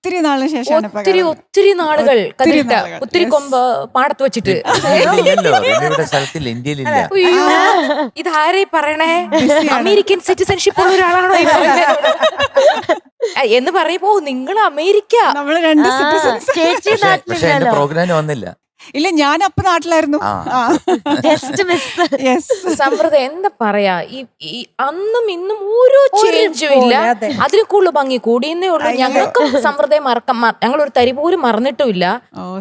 ഒത്തിരി നാളിന് ശേഷം ഒത്തിരി. ഒത്തിരി നാളുകൾ കണ്ടിട്ട് ഒത്തിരി. കൊമ്പ് പാടത്ത് വെച്ചിട്ട്. ഇതാരെ പറയണേ. അമേരിക്കൻ സിറ്റിസൺഷിപ്പ് ഉള്ള ഒരാളാണോ എന്ന് പറയുമ്പോ നിങ്ങൾ അമേരിക്ക. നമ്മൾ രണ്ട് പ്രോഗ്രാം വന്നില്ല. ഇല്ല ഞാൻ അപ്പൊ നാട്ടിലായിരുന്നു സമൃദ്ധ എന്താ പറയാ? ഈ അന്നും ഇന്നും ഒരു ചേഞ്ചും ഇല്ല. അതിന്. അതിൽ കൂടുതൽ ഭംഗി കൂടിയെന്നേ ഉള്ളൂ. ഞങ്ങൾക്ക് സമൃദ്ധയെ മറക്കാം ഞങ്ങൾ ഒരു തരി പോലും മറന്നിട്ടുമില്ല. ഇല്ല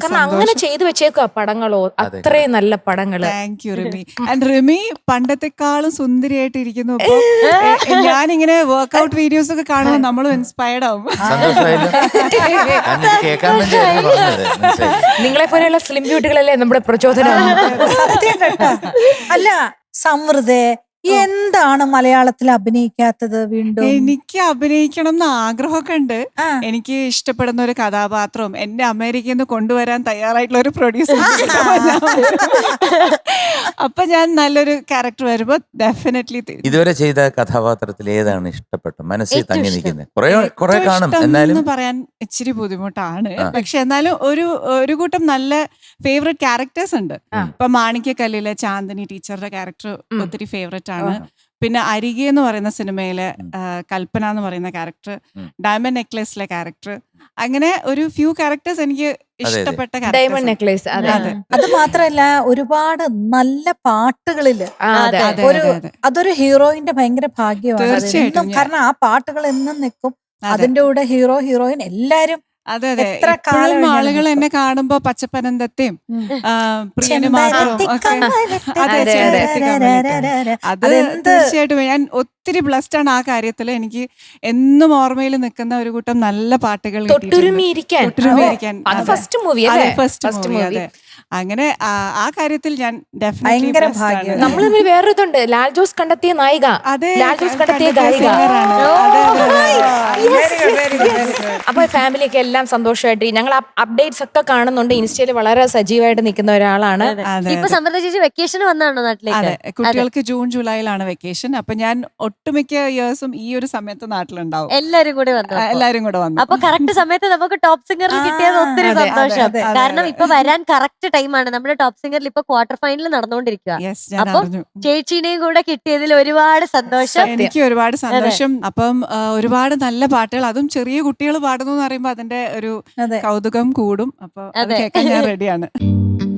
കാരണം അങ്ങനെ ചെയ്തു വെച്ചേക്കുക പടങ്ങളോ. അതെ. അത്രയും നല്ല പടങ്ങൾ. Thank you Rimi. And Rimi പണ്ടത്തെക്കാളും സുന്ദരിയായിട്ട് ഇരിക്കുന്നു. ഞാൻ ഇങ്ങനെ ഞാനിങ്ങനെ വർക്ക്ഔട്ട് വീഡിയോസ് ഒക്കെ കാണുമ്പോൾ നമ്മളും ഇൻസ്പയർഡ് ആവും. നിങ്ങളെ പോലെയുള്ള സ്ലിം ബ്യൂട്ടികളല്ലേ നമ്മുടെ പ്രചോദനം. അല്ല സമൃദ്ധ എന്താണ് മലയാളത്തിൽ അഭിനയിക്കാത്തത് വീണ്ടും? എനിക്ക് അഭിനയിക്കണം എന്ന് ആഗ്രഹമൊക്കെ ഉണ്ട് ആ. എനിക്ക് ഇഷ്ടപ്പെടുന്ന ഒരു കഥാപാത്രവും എന്റെ അമേരിക്കയിൽ നിന്ന് കൊണ്ടുവരാൻ തയ്യാറായിട്ടുള്ള ഒരു പ്രൊഡ്യൂസർ അപ്പൊ ഞാൻ നല്ലൊരു ക്യാരക്ടർ വരുമ്പോ ഡെഫിനറ്റ്ലി ഇതുവരെ ചെയ്ത കഥാപാത്രത്തിൽ ഏതാണ് ഇഷ്ടപ്പെട്ട മനസ്സിൽ ഏറ്റവും തങ്ങി ഇഷ്ടം. നിൽക്കുന്നത്. കുറെ കുറെ കാണും. എന്നാലും പറയാൻ ഇച്ചിരി ബുദ്ധിമുട്ടാണ്. ആ. പക്ഷെ എന്നാലും ഒരു ഒരു കൂട്ടം നല്ല ഫേവറേറ്റ് ക്യാരക്ടേഴ്സ് ഉണ്ട്. ഇപ്പൊ മാണിക്യക്കല്ലിലെ ചാന്ദിനി ടീച്ചറുടെ ക്യാരക്ടർ ഉം. ഒത്തിരി ഫേവറേറ്റ് ആണ് പിന്നെ അരികെ എന്ന് പറയുന്ന സിനിമയിലെ കൽപ്പന എന്ന് പറയുന്ന ക്യാരക്ടർ ഡയമണ്ട് നെക്ലേസിലെ ക്യാരക്ടർ. അങ്ങനെ ഒരു ഫ്യൂ ക്യാരക്ടേഴ്സ് എനിക്ക്. ഇഷ്ടപ്പെട്ട ഡയമണ്ട് നെക്ലേസ് അതെ. അതെ. അത് മാത്രല്ല ഒരുപാട് നല്ല പാട്ടുകളിൽ ഒരു. അതൊരു ഹീറോയിന്റെ ഭയങ്കര ഭാഗ്യമാണ്. തീർച്ചയായിട്ടും കാരണം ആ പാട്ടുകൾ എന്നും നിൽക്കും. അതിന്റെ കൂടെ ഹീറോ ഹീറോയിൻ എല്ലാരും അതെ അതെ. എത്ര കാലം ആളുകൾ. എന്നെ കാണുമ്പോ പച്ചപ്പനന്തത്തെയും ഒക്കെ അതെ, അതെ, തീർച്ചയായിട്ടും ഞാൻ ഒത്തിരി ബ്ലസ്ഡ് ആണ് ആ കാര്യത്തിൽ എനിക്ക് എന്നും ഓർമ്മയിൽ നിൽക്കുന്ന ഒരു കൂട്ടം നല്ല പാട്ടുകൾ. തൊട്ടുരുമിയിരിക്കാൻ. അത് ഫസ്റ്റ് മൂവി അതെ ഫസ്റ്റ് മൂവി അതെ. അങ്ങനെ ആ കാര്യത്തിൽ ഞാൻ ഭയങ്കര ഭാഗ്യം. നമ്മൾ തമ്മിൽ വേറൊരു ഇതുണ്ട് ലാൽ ജോസ് കണ്ടെത്തിയ നായിക. അതെ ലാൽ ജോസ് കണ്ടെത്തിയ ഗായിക. അപ്പൊ ഫാമിലിയൊക്കെ എല്ലാം സന്തോഷമായിട്ട് ഞങ്ങൾ അപ്ഡേറ്റ്സ് ഒക്കെ കാണുന്നുണ്ട്. ഇൻസ്റ്റയിൽ വളരെ സജീവമായിട്ട് നിൽക്കുന്ന ഒരാളാണ്. ഇപ്പൊ സമൃദ്ധ ചേച്ചി വെക്കേഷൻ വന്നാണോ നാട്ടിലേക്ക്? കുട്ടികൾക്ക് ജൂൺ ജൂലൈയിലാണ് വെക്കേഷൻ അപ്പൊ ഞാൻ ഒട്ടുമിക്ക ഇയേഴ്സും ഈ ഒരു സമയത്ത് നാട്ടിലുണ്ടാവും. എല്ലാരും കൂടെ വന്നു. എല്ലാരും കൂടെ വന്നു. അപ്പൊ കറക്റ്റ് സമയത്ത് നമുക്ക് ടോപ്പ് സിംഗറിൽ കിട്ടിയത് ഒത്തിരി സന്തോഷം. കാരണം. ഇപ്പൊ വരാൻ കറക്റ്റ് ടൈമാണ്. നമ്മുടെ ടോപ്പ് സിംഗറിൽ ഇപ്പൊ ക്വാർട്ടർ ഫൈനൽ നടന്നുകൊണ്ടിരിക്കുക യെസ് ഞാൻ അപ്പം അറിഞ്ഞു. ചേച്ചീനെയും കൂടെ കിട്ടിയതിൽ ഒരുപാട് സന്തോഷം. എനിക്ക് ഒരുപാട് സന്തോഷം. അപ്പം ആ, ഒരുപാട് നല്ല പാട്ടുകൾ. അതും ചെറിയ കുട്ടികൾ പാടുന്നു എന്ന് പറയുമ്പോ അതിന്റെ ഒരു അതെ. കൗതുകം കൂടും. അപ്പൊ അത് അതെ. കേൾക്കാൻ ഞാൻ റെഡിയാണ്